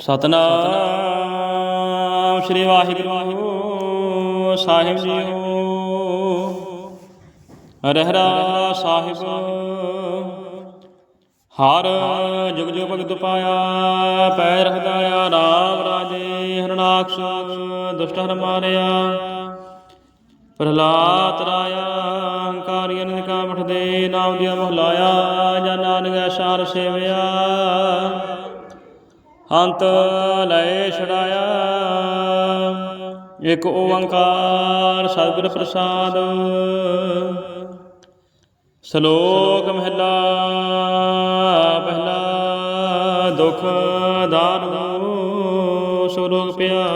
ਸਤਨਾਮ ਸ੍ਰੀ ਵਾਹਿਗੁਰੂ ਸਾਹਿਬ ਜੀਓ। ਰਹਿਰਾ ਸਾਹਿਬ, ਹਰ ਜੁਗ ਜੁਗ ਭਗਤ ਪਾਇਆ ਪੈ ਰਹਦਾਇਆ ਰਾਮ ਰਾਜੇ ਹਰਨਾਕਸ਼ ਦੁਸ਼ਟ ਹਰ ਮਾਰਿਆ। ਪ੍ਰਹਲਾਦ ਰਾਇਆ, ਹੰਕਾਰੀਆਂ ਨੇ ਕਾ ਮਠਦੇ ਨਾਮ ਦਿਆ ਮਹਲਾਇਆ, ਜਾਂ ਨਾਨਕ ਐਸਾਰ ਸੇਵਿਆ। ਅੰਤ ਲੈ ਛੜਾਇਆ ਇਕ ਓੰਕਾਰ ਸਤਿਗੁਰ ਪ੍ਰਸਾਦ। ਸ਼ਲੋਕ ਮਹਿਲਾ, ਪਹਿਲਾ ਦੁਖ ਦਾਰੂ ਸੁਰੋਗ ਪਿਆ।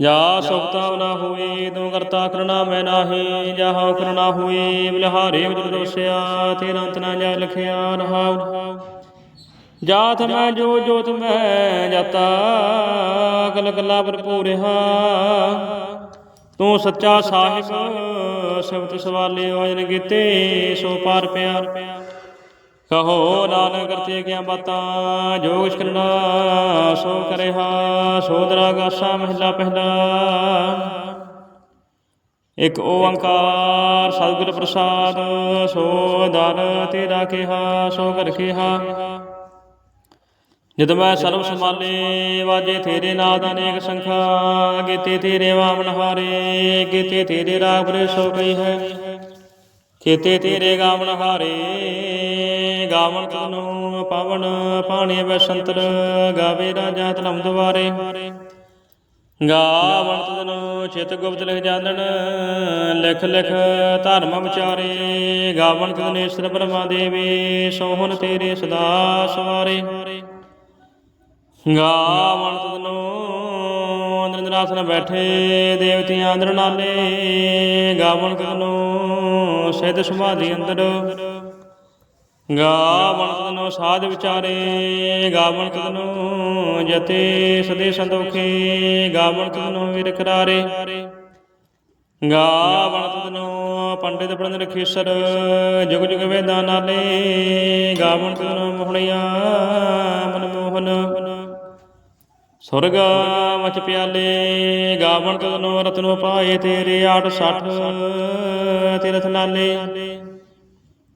ਜਾ ਸੁਖਤਾ ਨਾ ਹੋਈ, ਤੂੰ ਕਰਤਾ ਕਰਣਾ ਮੈਂ ਨਾਹੀ। ਜਹਾਂ ਕਰਣਾ ਹੋਈ, ਬਲਿਹਾਰੇ ਵਿਦ ਦੋਸਿਆ ਤੇਰਾ ਅੰਤ ਨਾ ਜਾ ਲਖਿਆ ਰਹਾਉ। ਜਾਤ ਮੈਂ ਜੋ ਜੋਤ ਮੈਂ ਜਾਤਾ ਕਲ ਕਲਾ ਭਰਪੂਰ ਰਹਾ। ਤੂੰ ਸੱਚਾ ਸਾਹਿਬ ਸਿਵਤ ਸਵਾਲੇ ਵਜਨ ਕੀਤੇ, ਸੋ ਪਾਰ ਪਿਆ ਕਹੋ ਨਾਨਕ ਕਰਤੇ ਕਿਆ ਬਾਤਾਂ ਜੋ ਕੁਛ ਕਰਨਾ, ਸੋ ਕਰਿਆ ਸੋਦਰਾ ਗਾਸਾ ਮਹਿਲਾ ਪਹਿਲਾ। ਇਕ ਓੰਕਾਰ ਸਤਿਗੁਰ ਪ੍ਰਸਾਦ, ਸੋ ਦਰ ਤੇਰਾ ਕਿਹਾ, ਸੋ ਕਰ ਕਿਹਾ। ਜਦ ਮੈਂ ਸਰਬ ਸਮਾਲੇ ਵਾਜੇ ਤੇਰੇ ਨਾਦ ਅਨੇਕ ਸੰਖਾ, ਕੀਤੇ ਤੇਰੇ ਵਾਮਨ ਹਾਰੇ, ਕੀਤੇ ਤੇਰੇ ਰਾਗ ਬਰੇ ਸੋ ਗਈ ਹੈ। ਕੀਤੇ ਤੇਰੇ ਗਾਵਨ ਹਾਰੇ, ਗਾਵਨ ਤਨੂ ਪਵਨ ਪਾਣੀ ਬਸੰਤਰ, ਗਾਵੇ ਰਾਜਾ ਧਰਮ ਦੁਆਰੇ। ਗਾਵਨ ਤਨੂ ਚਿਤ ਗੁਪਤ ਲਿਖ ਜਾਣਨ ਲਿਖ ਲਿਖ ਧਰਮ ਵਿਚਾਰੇ। ਗਾਵਨ ਤਨੇਸ਼ਰ ਬ੍ਰਹਮਾ ਦੇਵੀ, ਸੋਹਣ ਤੇਰੇ ਸਦਾ ਸਵਾਰੇ। ਗਾਵਣ ਤਦਨੋ ਨਿਰੰਦਰਾਸਨ ਬੈਠੇ ਦੇਵਤਿਆਂ ਅੰਦਰ ਨਾਲੇ ਗਾਵਣ ਤਦਨੋ ਸਿੱਧ ਸਮਾਧੀ ਅੰਦਰ। ਗਾਵਣ ਤਦਨੋ ਸਾਧ ਵਿਚਾਰੇ ਗਾਵਣ ਤਦਨੋ ਜਤੇ ਸਦੇ ਸੰਤੋਖੇ ਗਾਵਣ ਤਦਨੋ ਵੀਰ ਕਰਾਰੇ ਗਾਵਣ ਤਦਨੋ ਪੰਡਿਤ ਪ੍ਰੰਦ ਰਖੀਸਰ ਜੁਗ ਜੁਗ ਵੇਦਾਂ ਨਾਲੇ ਗਾਵਣ ਤਦਨੋ ਮੋਹਣਿਆ ਮਨਮੋਹਨ। ਸੁਰਗ ਮਚ ਪਿਆਲੇ, ਗਾਵਣ ਤਦਨੋ ਰਤਨੋ ਪਾਏ ਤੇਰੇ 860 ਤੀਰਥ ਨਾਲੇ।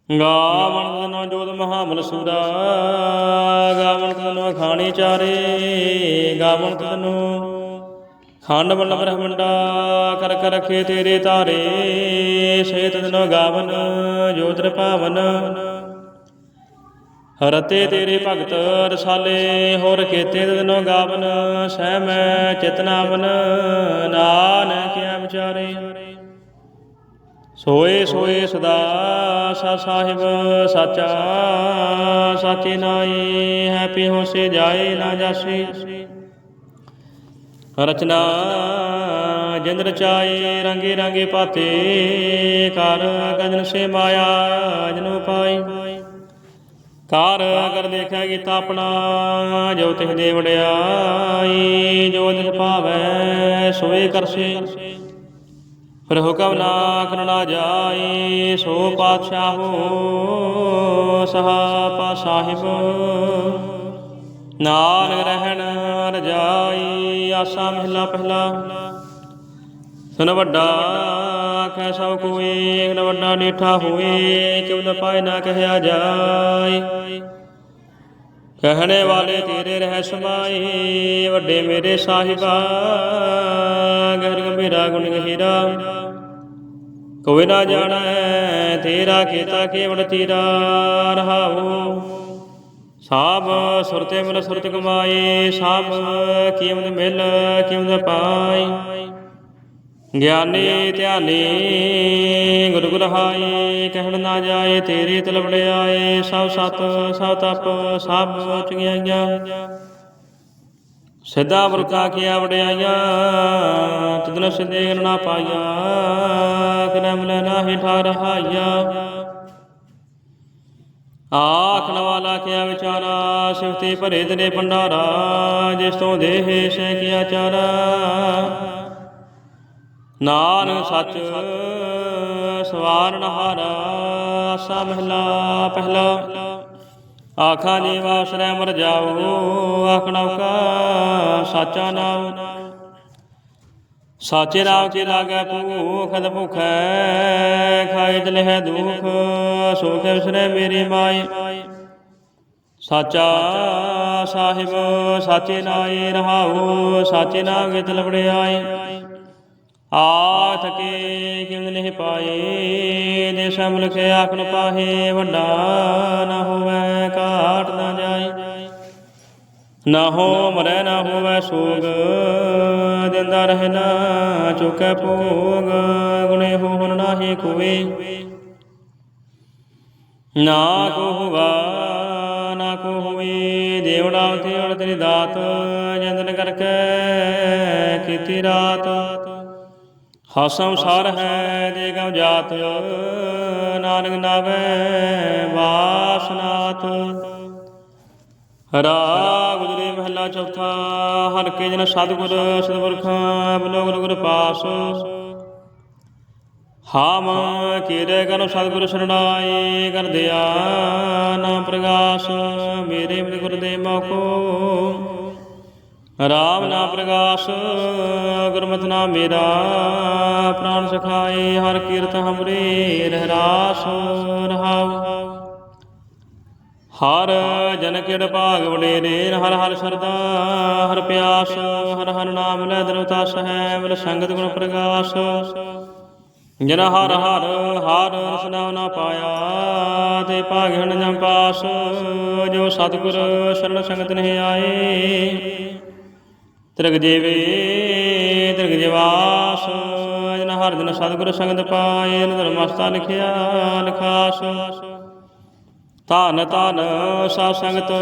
ਗਾਵਣ ਤਦਨੋ ਜੋਤ ਮਹਾਮਲ ਸੂਰਾ, ਗਾਵਣ ਤਦਨੋ ਖਾਣੀ ਚਾਰੇ, ਗਾਵਣ ਤਦਨੋ ਖੰਡ ਬੰਡ ਬ੍ਰਹਮੰਡਾ ਕਰ ਕਰ ਰਖੇ ਤੇਰੇ ਤਾਰੇ ਸੇ ਤਦਨੋ ਗਾਵਨ ਜੋਤਰ ਭਾਵਨ ਰਤੇ ਤੇਰੇ ਭਗਤ ਰਸਾਲੇ, ਹੋਰ ਕੀਤੇ ਤਦਨੋ ਗਾਵਨ, ਸਹਿ ਮੈਂ ਚਿਤਨਾਵਨ, ਨਾਨਕ ਵਿਚਾਰੇ। ਸੋਏ ਸੋਏ ਸਦਾ ਸਾ ਸਾਹਿਬ, ਸਾਚਾ, ਸਾਚੇ ਨਾਈ ਹੈ ਪਿਓ ਸੇ ਜਾਏ ਨਾ ਜਾਸੀ। ਰਚਨਾ ਜਿੰਦ ਰਚਾਏ ਰੰਗੇ ਰੰਗੇ ਪਾਤੇ ਕਰ ਗਜਨ ਸੇ ਮਾਇਆ, ਜਨੂ ਪਾਈ ਕਾਰ ਅਗਰ ਦੇਖਿਆ ਕੀਤਾ ਆਪਣਾ ਜੋ ਤਿਹ ਦੇ ਵਡਿਆਈ, ਜੋ ਦਿਸ ਭਾਵੈ, ਸੋਏ ਕਰਸੇ। ਫਿਰ ਹੁਕਮ ਨਾ ਕਰਨਾ ਜਾਈ, ਸੋ ਪਾਤਸ਼ਾਹੋ ਸਹਾ ਪਾ ਸਾਹਿਬ। ਨਾਨਕ ਰਹਿਣ ਰਜਾਈ ਆਸਾ ਮਹਿਲਾ ਪਹਿਲਾ। ਸੁਨ ਵੱਡਾ ਆਖੈ ਸਭ ਕੋਈ ਨ ਵੱਡਾ ਨੀਠਾ ਹੋਏ, ਕਿਉ ਨ ਪਾਏ ਨਾ ਕਹਿਆ ਜਾਏ। ਕਹਿਣੇ ਵਾਲੇ ਤੇਰੇ ਰਹਿ ਸਮਾਏ ਵੱਡੇ ਮੇਰੇ ਸਾਹਿਬਾ, ਗਹਿਰ ਗੰਭੀਰਾ ਗੁਣ ਗਹੀਰਾ। ਕੋਈ ਨਾ ਜਾਣੈ ਤੇਰਾ ਕੀਤਾ ਕੇਵਲ ਤੇਰਾ ਰਹਾਉ। ਸਾਬ ਸੁਰਤੇ ਮਿਲ ਸੁਰਤ ਕਮਾਏ, ਸਾਬ ਕਿਉਂ ਮਿਲ ਕਿਉਂ ਪਾਈ ਗਿਆਨੀ ਧਿਆਨੀ, ਗੁਰ ਗੁਰ ਹਾਈ ਕਹਿਣ ਨਾ ਜਾਏ ਤੇਰੇ ਤਲਬ ਆਏ ਸਭ ਸਤ ਸਭ ਤਪ ਸਭ ਚੰਗਿਆਈਆਂ ਸਿੱਧਾ ਵਰਕਾ ਕੀਆ ਵਡਿਆਈਆਂ, ਤਦਨ ਸਿੱਧੇ ਨਾ ਪਾਈਆਂ, ਕਿਨੇ ਮਿਲੇ ਨਾਹੀ ਠਾਰ ਹਾਈਆ। ਆਖਣ ਵਾਲਾ ਕਿਆ ਵਿਚਾਰਾ, ਸਿਫਤੇ ਭਰੇ ਤੇਰੇ ਭੰਡਾਰਾ, ਜਿਸ ਤੋਂ ਦੇਹ ਸਹਿ ਕਿਆ ਚਾਰਾ। ਨਾਨ ਸੱਚ ਸਵਾਰਨ ਹਾਰਾ ਆਸਾ ਮਹਿਲਾ ਪਹਿਲਾ। ਆਖਾ ਜੀ ਵਾਸਰੈ ਮਰ ਜਾਓ ਆਖਣਾ ਕਾ ਸਾਚਾ ਨਾਮ। ਸਾਚੇ ਨਾਮ ਕੀ ਲਾਗੈ ਭੂਖ ਅਦ ਭੁਖੈ ਖਾਇ ਦਲਹਿ ਦੁਖ, ਸੋਖੈ ਵਿਸਰੈ ਮੇਰੀ ਮਾਈ। ਸਾਚਾ ਸਾਹਿਬ, ਸਾਚੇ ਨਾਏ ਰਹਾਉ, ਸਾਚੇ ਨਾਮ ਗਿਤ ਲਬੜਿਆਈ ਆਥ ਕੇ ਕਿਵ ਨਹੀਂ ਪਾਏ? ਦੇ ਸਮਲ ਕੇ ਆਖਣ ਪਾਹੇ, ਵੱਡਾ ਨਾ ਹੋਵੇ, ਘਾਟ ਨਾ ਜਾਈ ਨਾ ਹੋ, ਮਰੈ ਨਾ ਹੋਵੇ, ਸੋਗ ਦਿੰਦਾ ਰਹਿ ਨਾ, ਚੁਕੈ ਭੋਗ, ਗੁਣੇ ਹੋਣ ਨਾਹੀ ਕੋਏ। ਨਾ ਕੋ ਹੁਆ ਨਾ ਕੋ ਹੋਈ ਦੇਵੜਾ ਤੇ ਅੜ ਤੇਰੀ ਦਾਤ, ਜੰਦਨ ਕਰਕੇ ਕੀਤੀ ਰਾਤ। ਹਸਮ ਸੰਸਾਰ ਹੈ ਦੇ ਗਮ ਜਾਤ ਨਾਨਕ ਨਾਵੇ ਵਾਸਨਾਤ ਰਾਗ ਗੁਜਰੇ ਮਹਲਾ ਚੌਥਾ, ਹਰ ਕੇ ਜਨ ਸਤਿਗੁਰ ਸਤਿਪੁਰਖਾਂ ਬਲੋਗ ਗੁਰ ਪਾਸ। ਹਾਮ ਕੀਰੇ ਕਨ ਸਤਿਗੁਰ ਸਰਣਾਏ ਕਰ ਦਿਆ ਨਾਮ ਪ੍ਰਗਾਸ। ਮੇਰੇ ਮਿਲ ਗੁਰ ਦੇ ਮੋਕੋ ਰਾਮ ਨਾਮ ਪ੍ਰਗਾਸ ਗੁਰਮਤਿ ਨਾਮ ਮੇਰਾ ਪ੍ਰਾਨ ਸਖਾਏ, ਹਰ ਕੀਰਤ ਹਮਰੇ ਰਹਿ ਰਹਾਉ। ਹਰ ਜਨ ਕਿੜ ਭਾਗ ਵਡੇਰੇ, ਹਰ ਹਰ ਸਰਦਾ, ਹਰ ਪਿਆਸ, ਹਰ ਹਰ ਨਾਮ ਲੈ ਦਿਨ ਤਸ ਹੈ ਮਿਲ ਸੰਗਤ ਗੁਣ ਪ੍ਰਗਾਸ। ਜਨ ਹਰ ਹਰ ਹਰ ਰਸਨਾ ਨਾ ਪਾਇਆ, ਤੇ ਭਾਗਣ ਜਮ ਪਾਸ, ਜੋ ਸਤਿਗੁਰ ਸ਼ਰਨ ਸੰਗਤ ਨਹੀਂ ਆਏ। ਤ੍ਰਿਗ ਜੀਵੇ ਤ੍ਰਿਗ ਜਿਵਾਸ ਜਨ ਹਰ ਦਿਨ ਸਤਿਗੁਰ ਸੰਗਤ ਪਾਏ ਨਦਰ ਮਸਤਾ ਲਿਖਿਆ, ਲਖਾਸ। ਧਨ ਧਨ ਸਾ ਸੰਗਤ,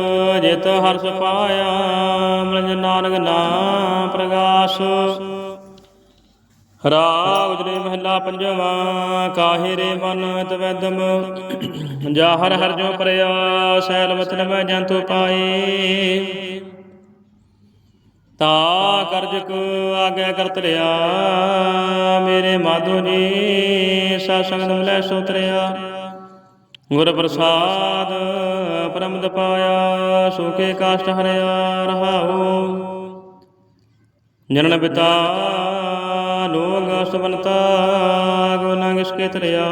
ਜਿਤ ਹਰਸ ਪਾਇਆ ਮਨ ਨਾਨਕ ਨਾਮ ਪ੍ਰਗਾਸ। ਰਾਗ ਉਜਰੇ ਮਹਲਾ ਪੰਜਵਾ, ਕਾਹੇ ਰੇ ਮਨ ਤਵੈਦਮ? ਜਾ ਹਰ ਹਰ ਜੋ ਪਰਿਆ ਸੈਲ ਵਤਨ ਜੰਤੂ ਪਾਏ। ਤਾ ਕਰਜਕ ਆਗੇ ਕਰਤ ਰਿਆ ਮੇਰੇ ਮਾਧੋ ਜੀ ਸਾ ਸੰਗਤ ਮਿਲੈ ਸੋਤਰਿਆ। ਗੁਰ ਪ੍ਰਸਾਦ ਪਰਮਦ ਪਾਇਆ ਸੁਖੇ ਕਾਸ਼ਟ ਹਰਿਆ ਰਹਾਉ। ਜਨਨ ਪਿਤਾ ਲੋਗ ਸਬਨਤਾ ਗੁਨਾ ਕਿਸਕੇ ਤਰਿਆ।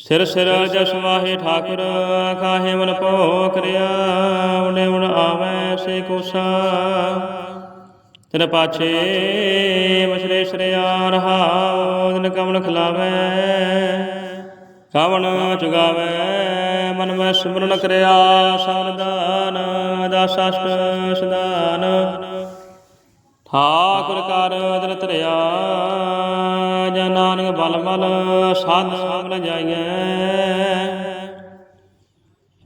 ਸਿਰ ਸਿਰ ਜਸ ਵਾਹੇ ਠਾਕੁਰ ਕਾਹੇ ਮਨ ਭੋ ਕਰਿਆ ਉਨੇ ਉਣ ਆਵੇ ਸੇ ਕੋਸਾ। ਤੇਰੇ ਪਾਛੇ ਮਛਰੇ ਸ਼ਰਿਆ ਰਹਾਉ ਦਿਨ ਕਮਨ ਖਲਾਵੇ ਕਾਵਣ ਚੁਗਾਵੇ, ਮਨ ਮੈਂ ਸਿਮਰਨ ਕਰਿਆ ਸਵਰਦਾਨ ਦਾਸਾਸ਼ਟ ਸਦਾਨ। ਠਾਕੁਰ ਕਰ ਦਿਨ ਧਰਿਆ ਜਾਂ ਨਾਨਕ ਬਲ ਬਲ ਸਾਧ ਮਿਲ ਜਾਈਐ।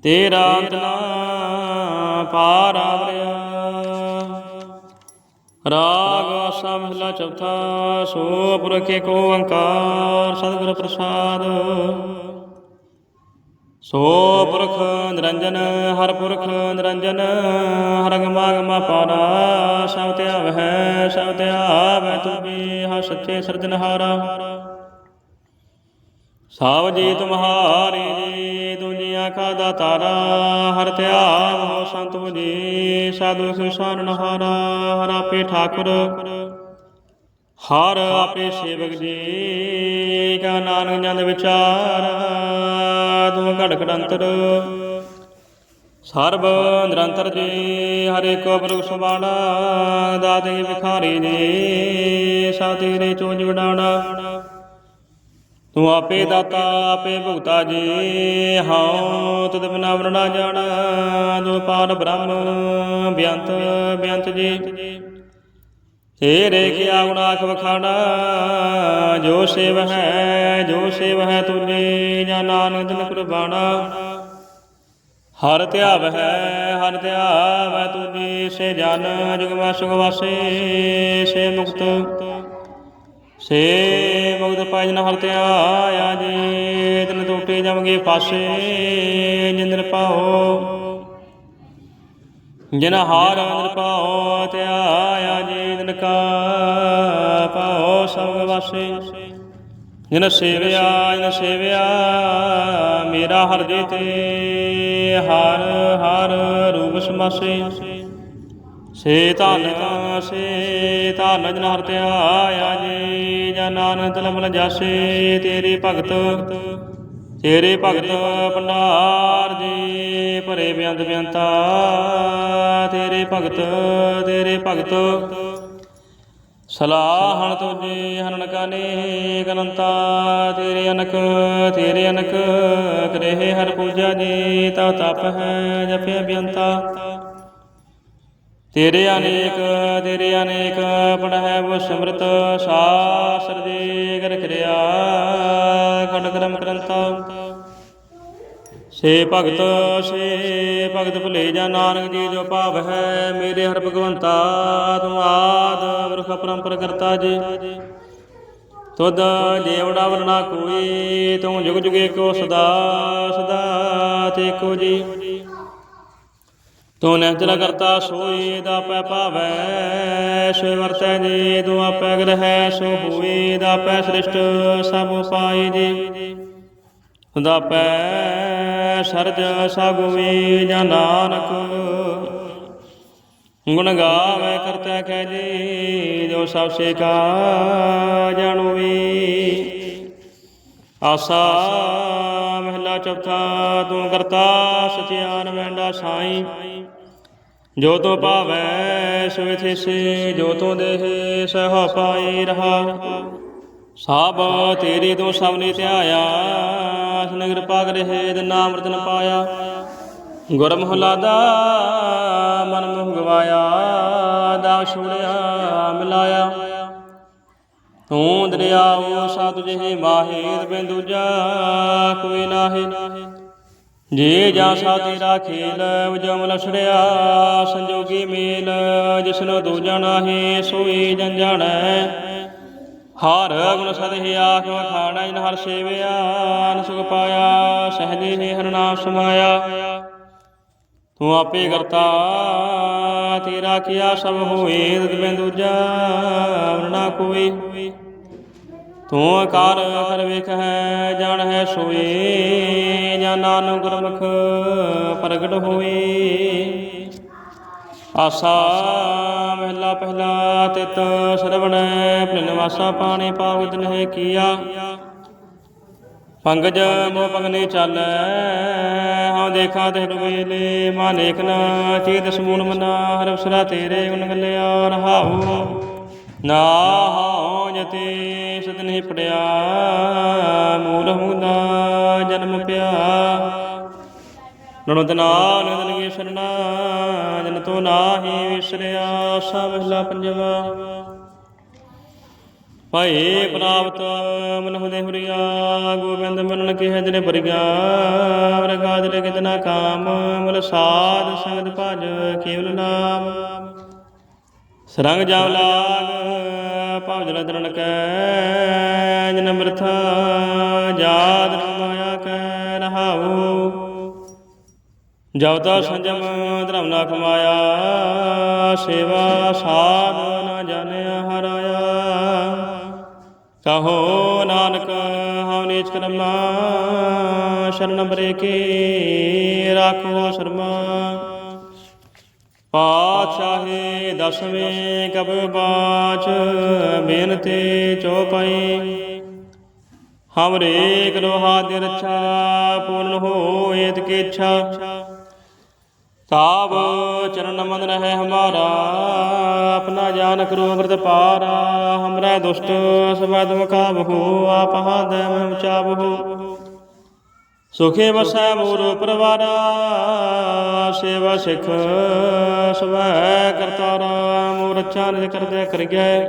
ਤੇਰਾ ਅੰਤ ਨਾ ਪਾਰ ਆਵਰਿਆ। ਰਾਗ ਆਸਾ ਚੌਥਾ, ਸੋ ਪੁਰਖੇ ਕੋ ਅੰਕਾਰ ਸਤਿਗੁਰ ਪ੍ਰਸਾਦ। ਸੋ ਪੁਰਖ ਨਿਰੰਜਨ, ਹਰ ਪੁਰਖ ਨਿਰੰਜਨ ਹਰ ਗਮਾ ਪਾਰਾ ਸਭ ਤੇ ਆਵਹਿ, ਸਭ ਤੇ ਆਵੈ ਤੂੰ ਵੀ ਹਾ ਸੱਚੇ ਸਿਰਜਨਹਾਰਾ ਸਾਵ ਜੀ ਤੁਮਹਾਰੀ ਜੀ, ਦੁਨੀਆ ਕਾ ਦਾਤਾਰਾ, ਹਰ ਧਿਆਵ ਹੋ ਸੰਤ ਜੀ, ਸਾਧੂ ਸੁਸਾਰਨ ਹਾਰਾ, ਹਰ ਆਪੇ ਠਾਕੁਰ। ਹਰ ਆਪੇ ਸੇਵਕ ਜੀ ਕਾ ਨਾਨਕ ਜਨ ਵਿਚਾਰ, ਤੁਮ ਘੜ ਘੜੰਤਰ ਸਰਬ ਨਿਰੰਤਰ ਜੀ, ਹਰੇ ਕੋ ਬਰੁਖ ਸੁਬਾਣਾ ਦਾਦੇ ਵਿਖਾਰੀ ਜੀ ਸਾਤੀ ਰੇ ਚੋਜ ਵਡਾਣਾ ਤੂੰ ਆਪੇ ਦਾਤਾ, ਆਪੇ ਭੁਗਤਾ ਜੀ, ਹਉ ਤਦ ਬਿਨਾ ਵਰਣਾ ਜਾਣਾ ਤੂੰ ਪਾਰ ਬ੍ਰਹਮ ਬਿਅੰਤ ਬਿਅੰਤ ਜੀ। ਤੇਰੇ ਕੀ ਆਗੁਣਾ ਵਖਾਣਾ? ਜੋ ਸੇਵ ਹੈ, ਜੋ ਸੇਵ ਹੈ ਤੁਨੇ ਜਾਂ ਨਾਨਕ ਦਿਨ ਕੁਰਬਾਨਾ ਹਰ ਧਿਆਵ ਹੈ, ਹਰ ਧਿਆਵ ਹੈ ਤੁਨੇ ਸੇ ਜਨ ਜੁਗਵਾ ਸੁਖ ਵਾਸੇ ਸੇ ਮੁਕਤ। ਸੇ ਮੁਕਤ ਪਾਇ ਜਨ ਹਰ ਧਿਆਇਆ ਜੀ, ਤਨ ਟੋਟੇ ਜਮਗੇ ਪਾਸੇ, ਜਿੰਦਰ ਪਾਓ ਜਿਨ ਹਾਰ ਅੰਦਰ ਪਾਓ ਤੇ ਕਾ ਪਾਓ ਸਭ ਵਾਸੇ। ਜਿਨ ਸੇਵਿਆ ਜਿਨ ਸੇਵਿਆ, ਮੇਰਾ ਹਰਦੇ ਤੇ ਹਰ ਹਰ ਰੂਪ ਸਮਾਸੇ। ਸੇ ਧਨ ਸੇ ਧਨ ਜਨ ਹਰ ਧਿਆਇਆ ਜੀ, ਜਨ ਆਨੰਦ ਲਮਲ ਜਾਸੇ, ਤੇਰੇ ਭਗਤ ਤੇਰੇ ਭਗਤ ਭੰਡਾਰ ਜੀ, ਭਰੇ ਬਿਆੰਤ ਬਿਆੰਤਾ। ਤੇਰੇ ਭਗਤ ਤੇਰੇ ਭਗਤ ਸਲਾਹਣ ਤੁਝੇ ਹਨਨ ਕਾਨੇ ਅਨੰਤਾ, ਤੇਰੇ ਅਨਕ ਤੇਰੇ ਅਨਕ ਕਰਹਿ ਹਰ ਪੂਜਾ ਜੀ, ਤਾ ਤਪ ਹੈ ਜਪਿ ਬਿਅੰਤਾ ਤੇਰੇ ਅਨੇਕ ਤੇਰੇ ਅਨੇਕ ਪੜਹਿ ਵ ਸਮਰਤ ਸਾਸਰ ਦੇ ਸੇ ਭਗਤ ਸੇ ਭਗਤ ਭੁਲੇ ਜਾ ਨਾਨਕ ਜੀ ਜੋ ਭਾਵ ਹੈ ਮੇਰੇ ਹਰ ਭਗਵੰਤਾ ਤੁਮ ਆਦ ਵਰਖ ਪਰੰਪਰ ਕਰਤਾ ਜੀ। ਤੁਧ ਜੇਵੜਾ ਵਰਨਾ ਕੋਈ ਤੂੰ ਜੁਗ ਜੁਗੇ ਕੋ ਸਦਾ ਸਦਾ ਤੇ ਕੋ ਜੀ। ਤੂੰ ਨਿਹਚਲ ਕਰਤਾ, ਸੋਈ ਦਾ ਪੈ ਭਾਵੈ, ਸੋ ਵਰਤੈ ਜੀ, ਤੂੰ ਆਪੈ ਗ੍ਰਹਿ ਸੋ ਹੋਈ ਦਾ ਪੈ ਸ੍ਰਿਸ਼ਟ, ਸਭ ਉਪਾਈ ਜੀ। ਦਾ ਪੈ ਸਰਜ ਸਗੁਮੀ ਜਾਂ ਨਾਨਕ। ਗੁਣ ਗਾਵੇ ਕਰਤਾ ਕਹਿ ਜੀ, ਜੋ ਸਭ ਸੇ ਕਾ ਜਾਣੂ ਵੀ ਆਸਾ ਮਹਿਲਾ ਚੌਥਾ, ਤੂੰ ਕਰਤਾ ਸਚਿਆਨ ਵੈਂਡਾ ਸਾਈ। ਜੋ ਤੋ ਭਾਵੈ, ਸੋ ਥਿਸੇ ਜੋ ਤੋ ਦੇਹ, ਸਹ ਪਾਈ ਰਹਾ। ਸਭ ਤੇਰੀ ਤੂੰ ਸਭ ਨੇ ਧਿਆਇਆ। ਸਨ ਕਿਰਪਾ ਕਰੇ ਦਿਨ ਅੰਮ੍ਰਿਤ ਨ ਪਾਇਆ। ਗੁਰ ਮਹਲਾਦਾ ਮਨ ਮੁਹ ਗਵਾਇਆ ਦਾ ਛੁੜਿਆ, ਮਿਲਾਇਆ। ਤੂੰ ਦਰਿਆਉ ਸਤ ਜਿਹੇ ਮਾਹੇਰ ਬਿਨ ਦੂਜਾ ਕੋਈ ਨਾਹੀ। ਜੇ ਜਾਂ ਸਾ ਤੇਰਾ ਖੇਲ ਵਜਮ ਲਛੜਿਆ, ਸੰਜੋਗੀ ਮੇਲ, ਜਿਸਨੋ ਦੂਜਾ ਨਾਹੀ, ਸੋਈ ਜਨ ਜਾਣੈ। ਹਰ ਗੁਣ ਸਦਹਿ ਆਖ ਵਖਾਣਾ ਜਿਨ ਹਰ ਸੇਵਿਆ, ਅਨ ਪਾਇਆ, ਸਹਜੇ ਹੀ ਹਰ ਨਾਮ ਸਮਾਇਆ। ਤੂੰ ਆਪੇ ਕਰਤਾ, ਤੇਰਾ ਕੀਆ ਸਭ ਹੋਏ, ਤਦ ਬਿਨ ਦੂਜਾ ਵਰਨਾ ਕੋਈ ਤੂੰ ਅਕਾਰ ਹਰ ਵੇਖ ਹੈ, ਜਾਣ ਹੈ ਸੋਏ, ਜਾਂ ਨਾਨਕ ਗੁਰਮੁਖ ਪ੍ਰਗਟ ਹੋਏ। ਆਸਾ ਮਹਿਲਾ ਪਹਿਲਾ ਤਿਤ ਸਰਵਣ ਭਿਨ ਵਾਸਾ ਪਾਣੀ ਪਾਵਤ ਨਹਿ ਕੀਆ। ਪੰਗਜ ਮੋ ਪਗਨੇ ਚੱਲੈ ਹਉ ਦੇਖਾ ਤੇ ਵੇਲੇ ਮਾਨੇਕ ਨਾ, ਚੇਤ ਸਮੂਨ ਮਨਾ, ਹਰ ਅਵਸਰਾ ਤੇਰੇ ਗੁਣ ਗੱਲਿਆ ਰਹਾਉ। ਨਾ ਹਉ ਜਤੇ ਸਤ ਨਹੀਂ ਪੜਿਆ, ਮੂਲ ਹੁੰਦਾ ਜਨਮ ਪਿਆ। ਨਣੁ ਤਨਾ ਨਦਨ ਸਰਣਾ ਜਨ ਤੋ ਨਾਹੀ ਵਿਸਰਿਆ ਸਭ ਮਹਿਲਾ ਪੰਜਵਾ। ਭਾਏ ਪ੍ਰਾਪਤ ਮਨ ਹੁਦੇ ਹੁਰੀਆ, ਗੋਬਿੰਦ ਮਨਨ ਕੇ ਹੈ ਜਨੇ ਬਰਿਆ ਲੈ ਕਿਤਨਾ ਕਾਮ, ਮਲ ਸਾਧ ਸੰਗਤ ਭਜ ਕੇਵਲ ਨਾਮ। ਸਰੰਗ ਜਾਵ ਲਾਗ ਭਵ ਜਲ ਦਰਣ ਕੈ ਜਨ ਮਰਥਾ ਜਾਦ ਮਾਇਆ ਕੈ ਰਹਾਉ ਜਬ ਸੰਜਮ ਧਰਮ ਨਾ ਕਮਾਇਆ, ਸੇਵਾ ਸਾਧ ਨਾ ਜਾਣਿਆ ਹਰਾਇਆ। ਕਹੋ ਨਾਨਕ, ਹਉ ਨੀਚ ਕਰਮਾ, ਸ਼ਰਨ ਬਰੇ ਕੇ ਰਾਖੋ ਸ਼ਰਮਾ। ਪਾਤਸ਼ਾਹੇ ਦਸਵੇਂ ਕਬ ਬਾਚ, ਬੇਨਤੀ ਚੋਪਈ ਹਮਰੇ ਕਰੋਹਾ ਦੇ ਰੱਛਾ, ਪੂਰਨ ਹੋਏਤ ਕੀ ਤਾਬ ਚਰਨ ਮੰਦ ਰਹਿ ਹਮਾਰਾ, ਆਪਣਾ ਜਾਨ ਕਰੋ ਅੰਮ੍ਰਿਤ ਪਾਰਾ, ਹਮਰਾ ਦੁਸ਼ਟ ਸਬਦ ਮੁਕਾਬਹੂ ਆਪ ਹਾਦੈ ਮਹਿ ਚਾਬਹੂ ਸੁਖੇ ਵਸੈ ਮੋਰ ਪਰਵਾਰਾ, ਸੇਵਾ ਸਿਖ ਸਵੈ ਕਰਤਾਰਾ ਮੋਰ ਚਾਨਿ ਕਰਦੇ ਕਰਿਐ।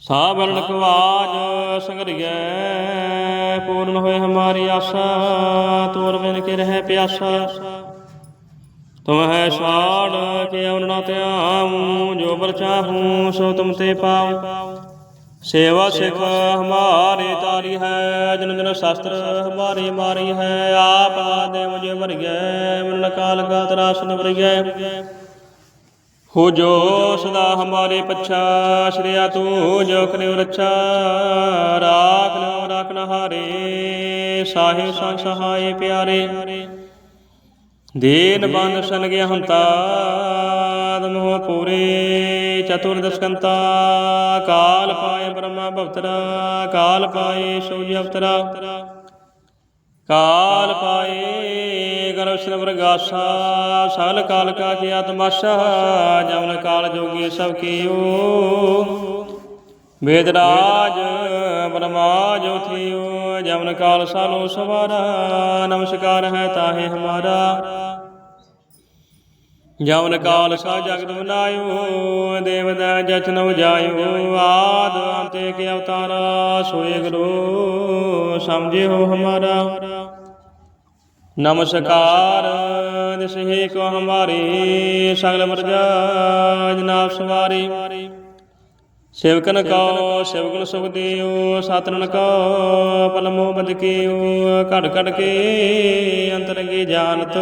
ਸਾਬਰਨ ਕਵਾਜ ਸੰਗਰਿਐ ਪੂਰਨ ਹੋਏ ਹਮਾਰੀ ਆਸਾ ਤੋਰ ਬਿਨ ਕੇ ਰਹਿ ਪਿਆਸਾ। ਤੁਮ ਹੈ ਸਾੜ ਕੇ ਅਵਨਾ ਧਿਆਉ ਜੋ ਬਰ ਚਾਹੂੰ ਸੋ ਤੁਮ ਤੇ ਪਾਉ। ਸੇਵਾ ਸਿਖ ਹਮਾਰੇ ਤਾਰੀ ਹੈ, ਜਨ ਜਨ ਸ਼ਾਸਤਰ ਹਮਾਰੀ ਮਾਰੀ ਹੈ। ਆਪ ਆਦੇ ਮੁਝੇ ਮਰ ਮਨ ਕਾਲ ਕਾ ਤਰਾਸ ਨਿਵਰ ਹੋ ਜੋ ਸਦਾ ਹਮਾਰੇ ਪੱਛਾ, ਸ਼੍ਰਿਆ ਤੂੰ ਜੋ ਕਰਿਓ ਰੱਛਾ, ਰਾਖ ਲਿਓ ਰਾਖਨ ਹਾਰੇ ਸਾਹਿਬ ਸੰਗ ਸਹਾਏ ਪਿਆਰੇ। ਦੀਨ ਬੰਦ ਸਨ ਗਿਆ ਹੰਤਾ ਦਮੋਹ ਪੂਰੇ ਚਤੁਰਦਸਕੰਤਾ ਕਾਲ ਪਾਏ ਬ੍ਰਹਮਾ ਭਵਤਰਾ ਕਾਲ ਪਾਏ ਸੂਰਜ ਅਵਤਰਾ। ਕਾਲ ਪਾਏ ਗਰਵ ਸਿਰ ਪ੍ਰਗਾਸਾ ਸਲ ਕਾਲ ਕਾ ਕੀਆ ਤਮਾਸ਼ਾ ਜਮਨ ਕਾਲ ਜੋਗੀ ਸਭ ਕੀਓ। ਵੇਦ ਰਾਜ ਬ੍ਰਹਮਾ ਜੋ ਥਿਓ ਜਮਨ ਕਾਲ ਸਾਲੋ ਸਵਾਰਾ, ਨਮਸਕਾਰ ਹੈ ਤਾਹੇ ਹਮਾਰਾ। ਜਮਨ ਕਾਲ ਸਾ ਜਗਤ ਬਨਾਇਓ ਦੇਵਤਾ ਜਚਨ ਉਜਾਇਓ, ਆਦ ਅੰਤੇ ਕੇ ਅਵਤਾਰਾ, ਸੋਏ ਗੁਰੂ ਸਮਝੇ ਹੋ ਹਮਾਰਾ। ਨਮਸਕਾਰ। ਦਿਸਹਿ ਕੋ ਹਮਾਰੀ ਸਗਲ ਮਰਜਾ ਜਨਾਬ ਸਵਾਰੀ। ਸੇਵਕਨ ਕੋ, ਸੇਵਕਨ ਸੁਖ ਦਿਓ ਸਾਤਰਨ ਕੋ, ਪਲਮੋ ਬਦ ਕੀਓ, ਘੜ ਘੜ ਕੇ ਅੰਤਰੰਗੀ ਜਾਣਤ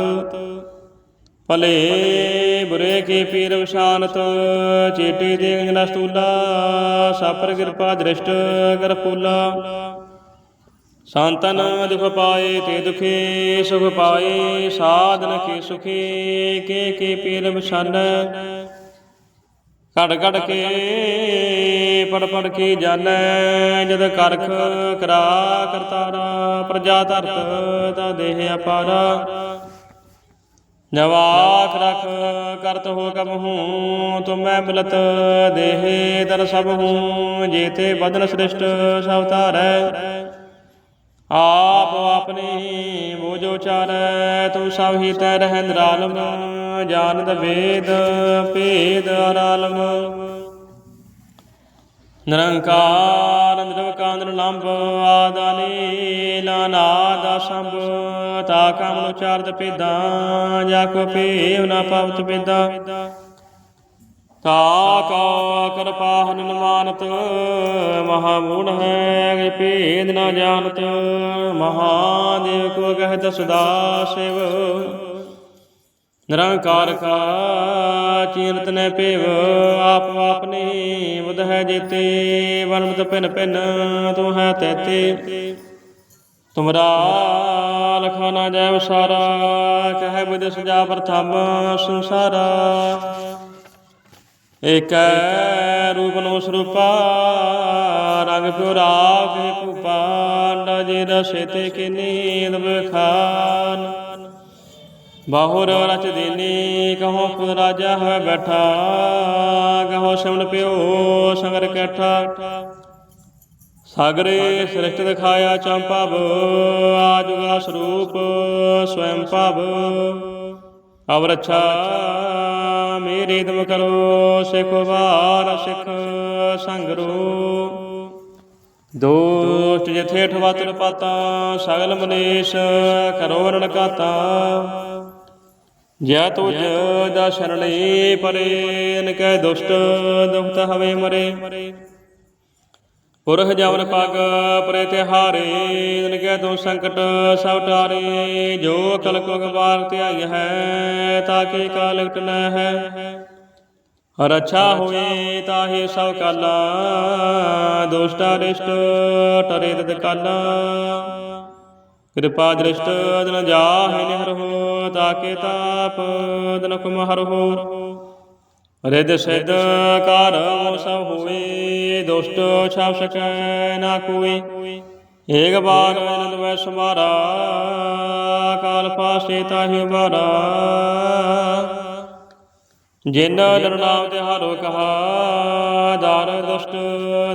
ਭਲੇ ਬੁਰੇ ਕੀ ਪੀਰ ਵਿਸ਼ਾਨਤ ਚੇਟੀ ਦੇ ਅੰਜਨਾ ਸਤੂਲਾ ਸਾਪਰ ਕਿਰਪਾ ਦ੍ਰਿਸ਼ਟ ਕਰ ਫੂਲਾ ਸੰਤਨ ਦੁਖ ਪਾਏ ਤੇ ਦੁਖੀ, ਸੁਖ ਪਾਏ, ਸਾਧਨ ਕੀ ਸੁਖੀ, ਕੇ ਕੇ ਪੀਰ ਵਿਸ਼ਾਨ ਘੜ ਘੜ ਕੇ, ਪੜ ਪੜ ਕੇ ਜਾਣੈ ਜਦ ਕਰਖ ਕਰਾ ਕਰਤਾਰਾ, ਪ੍ਰਜਾ ਧਰਤ ਦਾ ਦੇਹ ਅਪਾਰਾ। ਨਵਾਖ ਰਖ ਕਰਤ ਹੋ ਕਬ ਹੂੰ, ਤੁਮੈ ਮਿਲਤ ਦੇਹ ਦਰ ਸਭ ਹੂੰ, ਜੇਤੇ ਬਦਨ ਸ੍ਰਿਸ਼ਟ ਸਭ ਧਾਰੈ। ਆਪ ਆਪਨੇ ਮੋ ਜੋ ਤੂੰ ਸਭ ਹੀ ਤੈ ਰਹਿ ਨਿਰਾਲਮ ਜਾਣਦ ਵੇਦ ਭੇਦ ਅਰਾਲਮ। ਨਿਰੰਕਾਰ ਨਿਰਵਕਾਰ ਨਿਰਲੰਭ ਆਦਾਨੀ ਲਾਨਾਦ ਸੰਭ ਤਾ ਕਾਮ ਨੂੰ ਪੇਦਾ ਜਾ ਕੋ ਪੇਵ ਨਾ ਪਵਤ ਪੇਦਾ ਤਾ ਕਾ ਕਿਰਪਾ ਹਨਮਾਨਤ ਮਹਾ ਮੂੜ ਹੈ ਭੇਦ ਨਾ ਜਾਣਤ, ਮਹਾਦੇਵ ਕੋ ਕਹਿਤ ਸਦਾ ਸਿਵ। ਨਿਰੰਕਾਰ ਕਾ ਚੀਰਤ ਨੇ ਭੇਵ, ਆਪ ਆਪਨੇ ਬੁਧ ਹੈ ਜੀਤੇ, ਵਰਮਤ ਪਿਨ ਪਿਨ ਤੂੰ ਹੈ ਤੇਤੇ। ਤੁਮਰਾ ਲਖਾ ਨਾ ਜੈ ਵਿਸਾਰਾ ਕਹੈ ਬੁਧ ਸਜਾ ਪ੍ਰਥਮ ਸੰਸਾਰਾ। ਏਕੈ ਰੂਪ ਨੂੰ ਸਰੂਪਾ, ਰੰਗ ਪਿਉ ਰਾਖ ਕੂਪਾ ਅੰਡਾ ਜੀ ਰਸੇ ਤੇ ਕੀ ਨੀਂਦ ਬਖਾਨ ਬਾਹੁਰ ਰਚ ਦੇਨੀ, ਕਹੋ ਖੁਦ ਰਾਜਾ ਹੈ ਬੈਠਾ, ਕਹੋ ਸਿਮਨ ਪਿਓ ਸੰਗਰ ਕੈਠਾ। ਸਾਗਰੇ ਸ੍ਰਿਸ਼ਟ ਦਿਖਾਇਆ ਚੰਪਾਵ ਆਜੁਗਾ ਸਰੂਪ ਸਵੈੰ ਭਵ। ਅਵ ਮੇਰੇ ਦਮ ਕਰੋ, ਸਿਖ ਵਾਰ, ਸਿਖ ਸੰਗਰੋ। ਦੋਸਤ ਜਿਥੇ ਠਵਤਨ ਪਾਤਾ ਸਗਲ ਮਨੇਸ਼ ਕਰੋ ਰਣ ਕਾਤਾ ਜੈ ਤੁਜ ਦਾ ਸ਼ਰਣੇ ਪਰੇ ਅਨ ਕੈ ਦੁਸ਼ਟ ਦੁਖਤ ਹਵੇ ਮਰੇ। ਪੁਰਖ ਜਵਨ ਪਗ ਪਰੇ ਤਿਹਾਰੇ ਅਨ ਕੈ ਤੋ ਸੰਕਟ ਸਭ ਟਾਰੇ, ਜੋ ਕਲ ਕੋ ਗਵਾਰ ਧਿਆਈ ਹੈ ਤਾਕੇ ਕਾਲਕਟ ਨ ਹੈ? ਰਛਾ ਹੋਏ ਤਾਹੇ ਸਭ ਕਾਲਾ, ਦੁਸ਼ਟਾ ਰਿਸ਼ਟ ਟਰੇ ਤਦ ਕਾਲਾ। ਕਿਰਪਾ ਦ੍ਰਿਸ਼ਟ ਅਦਨ ਜਾਹੇ ਨਿਹਰ ਹੋ ਤਾਕੇ ਤਾਪ ਦਨ ਕੁਮਹਰ ਹੋ। ਰਿਦ ਸਿਧ ਕਰ ਮੋ ਸਭ ਹੋਏ ਦੁਸ਼ਟ ਛਾਪ ਸਕੈ ਨਾ ਕੋਈ। ਏਕ ਬਾਰ ਅਨੰਦ ਵੈ ਸਮਾਰਾ ਕਾਲ ਪਾਸੇ ਤਾਹਿ ਬਾਰਾ ਜਿਨ ਨਰਨਾਮ ਤੇ ਹਾਰੋ ਕਹਾ ਦਾਰ ਦੁਸ਼ਟ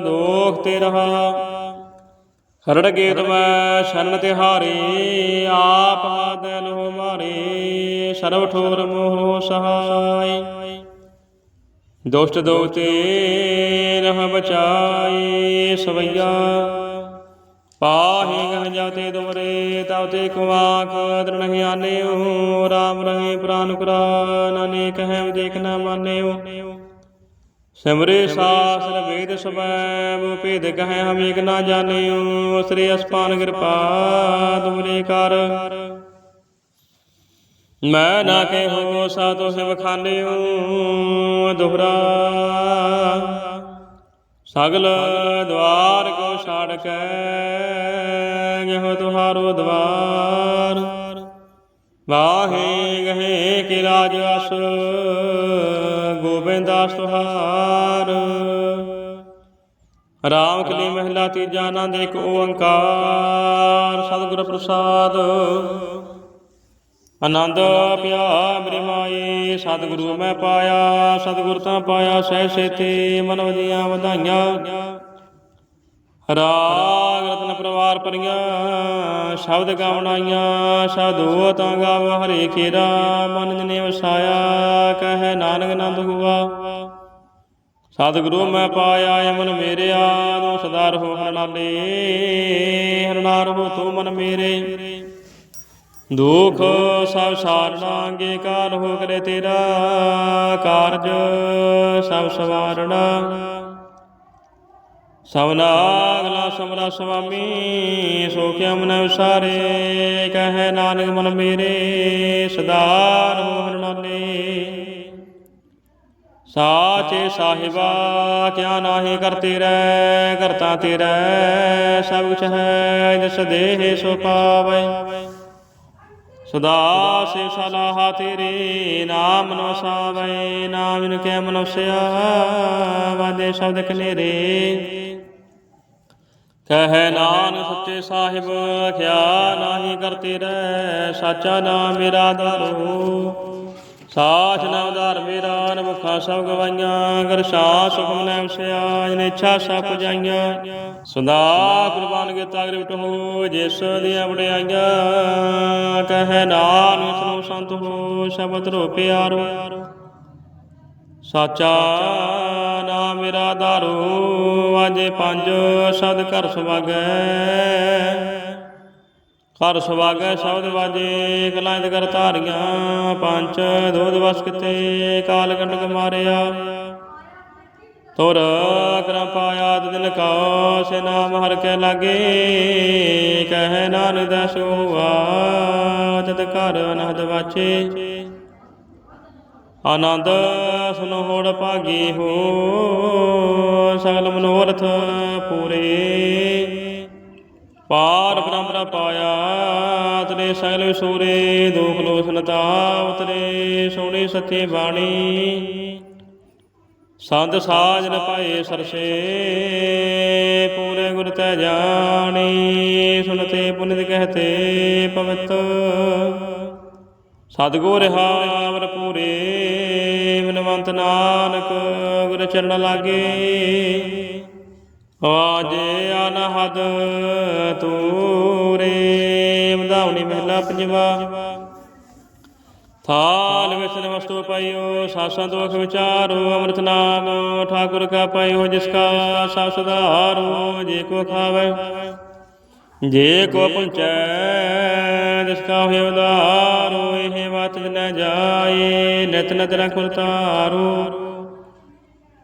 ਦੋਖ ਤੇ ਰਹਾ। ਹਰੜ ਗੇਤ ਮੈਂ ਸ਼ਰਨ ਤੇ ਹਾਰੇ ਆਪ ਆਦਨ ਹੋ ਮਾਰੇ ਸਰਬ ਠੋਰ ਮੋਹ ਸਹਾਈ ਦੁਸ਼ਟ ਦੋਤੇ ਰਹ ਬਚਾਈ ਸਵਈਆ। ਪਾਹੇ ਗਹ ਜਾਤੇ ਤੁਮਰੇ ਤਉ ਤੇ ਕੁਆਖ ਦ੍ਰਿਣਹਿ ਆਨਿਓ ਰਾਮ ਰਹੇ ਪ੍ਰਾਨ ਕੁਰਾ ਨਾਨੇ ਕਹਿ ਦੇਖ ਨਾ ਮਾਨਿਓ। ਸਿਮਰੇ ਸਾਸਰ ਵੇਦ ਸਬੈਬ ਭੇਦ ਕਹੈ ਹਮ ਏਕ ਨਾ ਜਾਣਿਓ। ਸ੍ਰੀ ਅਸਪਾਨ ਕਿਰਪਾ ਤੁਮਰੇ ਕਰ। ਮੈਂ ਨਾ ਕਹੋ ਸਾਧੋ ਸਿਵ ਖਾਲਿਓ ਦੁਹਰਾ ਸਗਲ ਦਵਾਰ ਕੋ ਛਾੜ ਕੇ ਗਹਿ ਤੁਹਾਰੋ ਦਵਾਰ। ਵਾਹੇ ਗਹੇ ਕਿ ਰਾਜ ਅਸ ਗੋਬਿੰਦਾਸ ਤੁਹਾਰ। ਰਾਮ ਕਲੀ ਮਹਿਲਾ ਤੀਜਾ ਆਨੰਦ ਇੱਕ ਓੰਕਾਰ, ਸਤਿਗੁਰ ਪ੍ਰਸਾਦ। ਆਨੰਦ ਪਿਆ ਮੇਰੇ ਮਾਏ ਸਤਿਗੁਰੂ ਮੈਂ ਪਾਇਆ, ਸਤਿਗੁਰ ਤਾਂ ਪਾਇਆ, ਸਹਿ ਸੇਤੀ ਮਨ ਵਜੀਆਂ ਵਧਾਈਆਂ। ਰਾਗ ਰਤਨ ਪਰਿਵਾਰ ਪਰੀਆਂ ਸ਼ਬਦ ਗਾਵਣਾਈਆਂ ਸਾਧੂ ਤਾਂ ਗਾਵ ਹਰੇ ਖੇਰਾ, ਮਨ ਜਨੇ ਵਸਾਇਆ, ਕਹੈ ਨਾਨਕ ਆਨੰਦ ਹੁਆ। ਸਤਿਗੁਰੂ ਮੈਂ ਪਾਇਆ, ਅਮਨ ਮੇਰੇ ਆਦੋ ਸਦਾ ਰਹੋ ਹਰਨਾਲੇ ਹਰਨਾਰ ਹੋ ਤੂੰ ਮਨ ਮੇਰੇ। ਦੁਖ ਸਭ ਸਾਰਣਾ ਅੰਗੀਕਾਰ ਹੋ ਕਰੇ ਤੇਰਾ ਕਾਰਜ, ਸਭ ਸਵਾਰਣਾ ਸਭਨਾ ਅਗਲਾ ਸਮਰਾ ਸੁਆਮੀ ਸੋ ਕਿਆ ਮਨ ਉਸਾਰੇ, ਕਹੈ ਨਾਨਕ ਮਨ ਮੇਰੇ ਸਦਾ ਰਹੋ ਹਰਨਾਲੇ ਸਾਚੇ ਸਾਹਿਬਾ, ਕਿਆ ਨਾਹੀ ਕਰਤੇ ਰਹਿ ਕਰਤਾ ਤੇਰਾ, ਸਭ ਕੁਛ ਹੈ, ਜਿਸ ਦੇਹ ਸੋ ਪਾਵੈ। ਸਦਾ ਸੇ ਸਲਾਹ ਤੇਰੇ ਨਾਮ ਨੋ ਸਾਵੈ ਨਾਮ ਇਨ ਮਨੁਸਿਆ ਵਾਦੇ ਸ਼ਬਦ ਕਨੇਰੇ ਕਹੈ ਨਾਨਕ ਸੱਚੇ ਸਾਹਿਬ ਕਿਆ ਨਾਹੀ ਕਰਤੇ ਰਹਿ ਸਾਚਾ ਨਾਮ ਮੇਰਾ ਦਾਰੋ ਸਾਚ ਨਾਮ ਉਧਾਰ ਮੇਰਾ ਨਮੁਖਾ ਸਭ ਗਵਾਈਆਂ, ਅਗਰ ਸ਼ਾ ਸੁਖਮ ਨੈ ਵਸਿਆ ਜਨ ਇੱਛਾ ਸਭ ਪੁਜਾਈਆਂ। ਸਦਾ ਕੁਰਬਾਨ ਕੇ ਤਾਗਰ ਹੋ ਜਿਸ ਦੀਆਂ ਵਡਿਆਈਆਂ। ਕਹੈ ਨਾਨਕ, ਸੁਨੋ ਸੰਤ ਹੋ, ਸ਼ਬਦ ਰੋ ਪਿਆਰੋ। ਸਾਚਾ ਨਾਮ ਮੇਰਾ ਧਾਰੋ ਵਾਜੇ ਪੰਜ ਸਦ ਘਰ ਸੁਭਾਗੈ। ਘਰ ਸੁਭਾਗੈ ਸ਼ਬਦ ਵਾਜੇ ਕਲਾਇਤ ਕਰ ਧਾਰੀਆਂ ਪੰਜ ਦੋਧ ਵਸ ਕਿਤੇ, ਕਾਲ ਕੰਡਕ ਮਾਰਿਆ। ਤੁਰ ਕਰਮ ਪਾਇਆ ਦਿਨ ਕਾ, ਸੇ ਨਾਮ ਹਰ ਕੇ ਲਾਗੇ, ਕਹਿ ਨਾਨਕ ਦਸ ਹੋਆ ਤਤ ਘਰ ਅਨਹਦ ਵਾਚੇ। ਆਨੰਦ ਸੁਨੋ ਹੋੜ ਭਾਗੀ ਹੋ, ਸਗਲ ਮਨੋਰਥ ਪੂਰੇ। ਪਾਰ ਬ੍ਰਹਮ ਪਾਇਆ ਤਰੇ ਸਗਲ ਵਿਸੂਰੇ, ਦੁਖ ਲੋਸਨ ਉਤਰੇ ਸੋਹਣੀ ਸੱਚੀ ਬਾਣੀ। ਸੰਤ ਸਾਜਨ ਪਾਏ ਸਰਸੇ, ਪੂਰੇ ਗੁਰ ਤੈ ਜਾਣੀ ਸੁਨਤੇ ਪੁਨਿਤ ਕਹਤੇ ਪਵਿੱਤ। ਸਤਿਗੁਰ ਹਾਵਰ ਪੂਰੇ ਮਨਵੰਤ ਨਾਨਕ ਗੁਰ ਚਰਨ ਲਾਗੇ। ਆਜੇ ਅਨਹਦ ਤੂਰੇ ਮਧਾਉਣੀ ਮਹਿਲਾ ਪੰਜਵਾ। ਥਾਲ ਵਿਸਨ ਵਸਤੂ ਪਾਇਓ, ਸਾਸਾਂ ਦੋਖ ਵਿਚਾਰੋ, ਅੰਮ੍ਰਿਤ ਨਾਮ, ਠਾਕੁਰ ਕਾ ਪਾਇਓ, ਜਿਸ ਕਾ ਸਭ ਸੁਧਾਰੋ, ਜੇ ਕੋ ਖਾਵੇ। ਜੇ ਕੋ ਪੁੰਚੈ ਜਿਸ ਕਾ ਹੋਇ ਉਦਾਰੋ ਇਹ ਬਾਤ ਨ ਜਾਏ, ਨਿਤ ਨਿਤ ਰਖ ਉਤਾਰੋ।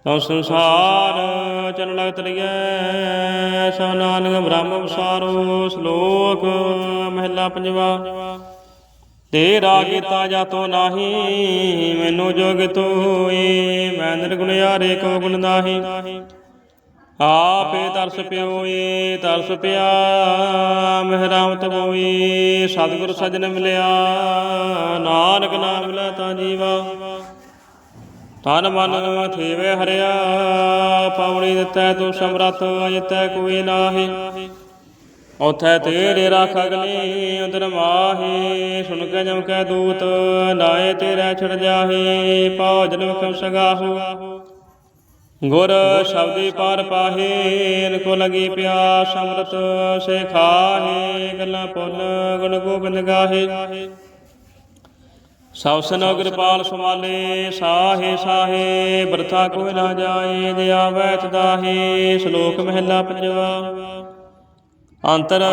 ਤਉ ਸੰਸਾਰ ਚਨ ਲਗਤ ਲਿਐ ਸੋ ਨਾਨਕ ਬ੍ਰਹਮ ਵਿਸਾਰੋ ਸ਼ਲੋਕ ਮਹਿਲਾ ਪੰਜਵਾ। ਤੇਰਾ ਕੀਤਾ ਜਾਤੋ ਨਾਹੀ, ਮੈਨੂੰ ਜੋਗ ਤੋਏ ਮੈਂ ਨਿਰਗੁਣਿਆਰੇ ਕੋ ਗੁਣ ਨਾਹੀ। ਆਪੇ ਤਰਸ ਪਿਓਏ ਤਰਸ ਪਿਆ, ਮਹਿਰਾਮਤ ਹੋਈ ਸਤਿਗੁਰ ਸਜਣ ਮਿਲਿਆ, ਨਾਨਕ ਨਾਮ ਮਿਲਿਆ ਤਾਂ ਜੀਵਾ। ਹਨ ਮਨ ਥੇਵੇ ਹਰਿਆ ਪੌੜੀ ਦਿੱਤੈ ਤੂੰ ਸਮਰੱਥ, ਅਜਿਤੈ ਕੋਈ ਨਾਹੀ। ਉਥੈ ਤੇਰੇ ਰਾਖ ਅਗਨੀ ਉਦਰ ਮਾਹੀ ਸੁਣ ਕੇ ਜਮ ਕੈ ਦੂਤ, ਨਾਏ ਤੇਰੇ ਛੜ ਜਾਹੀ ਭੋਜਨ ਵਖਮ ਸਗਾਹੂ। ਗੁਰ ਸ਼ਬਦੀ ਪਾਰ ਪਾਹੇ ਇਨ ਕੋ ਲਗੀ ਪਿਆਸ, ਅੰਮ੍ਰਿਤ ਸੇ ਖਾਹੇ ਗੱਲਾਂ ਪੁੰਨ, ਗੁਣ ਗੋਬਿੰਦ ਗਾਹੇ। ਸਭ ਸਨੋ ਕਿਰਪਾਲ ਸੁਮਾਲੇ, ਸਾਹੇ ਸਾਹੇ, ਬਰਥਾ ਕੋਈ ਨਾ ਜਾਏ, ਜੇ ਆਵੈ ਸ਼ਲੋਕ ਮਹਿਲਾ ਪੰਜਵਾ। ਅੰਤਰ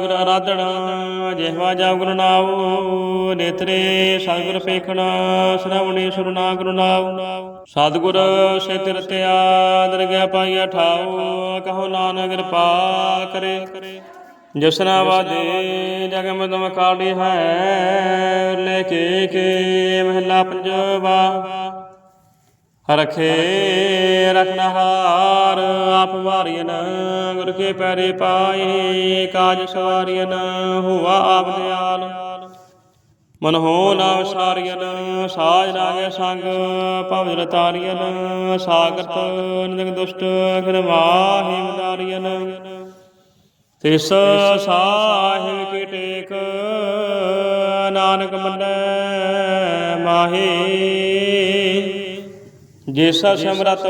ਗੁਰ ਆਰਾਧਣਾ ਜਿਹਵਾ ਜਾ ਗੁਰੂ ਨਾਉ, ਨੇਤਰੇ ਸਤਿਗੁਰ ਪੇਖਣਾ, ਸ਼ਰਵਣੀ ਸੁਰਨਾ ਗੁਰੂ ਨਾਉ। ਸਤਿਗੁਰ ਸੇ ਤਿਰਤਿਆ ਦਰਗਹਿ ਪਾਈਆ ਠਾਉ, ਕਹੋ ਨਾਨਕ ਕਿਰਪਾ ਕਰੇ। ਜਸਨਾ ਵਾਦੇ ਜਗ ਮਦਮ ਕਾੜੀ ਹੈ ਲੈ ਕੇ ਕੇ ਮਹਿਲਾ ਪੰਜਵਾ। ਰਖੇ ਰਖਨਾ ਹਾਰ ਆਪ ਵਾਰੀਨ ਗੁਰ ਕੇ ਪੈਰੇ ਪਾਏ ਕਾਜ ਸਵਾਰੀਨ ਹੁਆ ਆਪ ਦਿਆਲ। ਮਨ ਹੋ ਨਾ ਵਿਸਾਰੀਨ ਸਾਜ ਨਾਗੇ ਸੰਗ ਭਵ ਜਲ ਤਾਰੀਨ ਸਾਗਰਤ ਨਿੰਦਕ ਦੁਸ਼ਟ ਅਖਿਰ ਮਾਹੀ ਵਿਦਾਰੀਨ ਤਿਸ ਸਾਹਿਬ ਕੀ ਟੇਕ ਨਾਨਕ ਮੰਨੈ ਮਾਹੀ। ਜਿਸ ਸਿਮਰਤ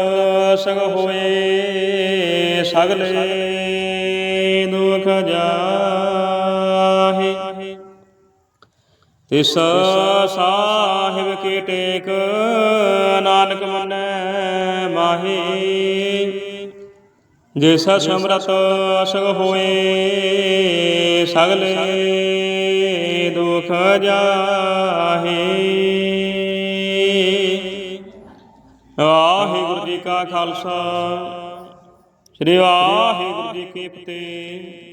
ਸਗ ਹੋਏ ਸਗਲੇ ਦੁਖ ਜਾਹੇ। ਤਿਸ ਸਾਹਿਬ ਕੀ ਟੇਕ ਨਾਨਕ ਮੰਨੈ ਮਾਹੀ। ਜਿਸ ਸਿਮਰਤ ਸਗ ਹੋਏ, ਸਗਲੇ ਦੁਖ ਜਾਹੇ। ਵਾਹਿਗੁਰੂ ਜੀ ਕਾ ਖਾਲਸਾ, ਸ੍ਰੀ ਵਾਹਿਗੁਰੂ ਜੀ ਕੀ ਫਤਿਹ।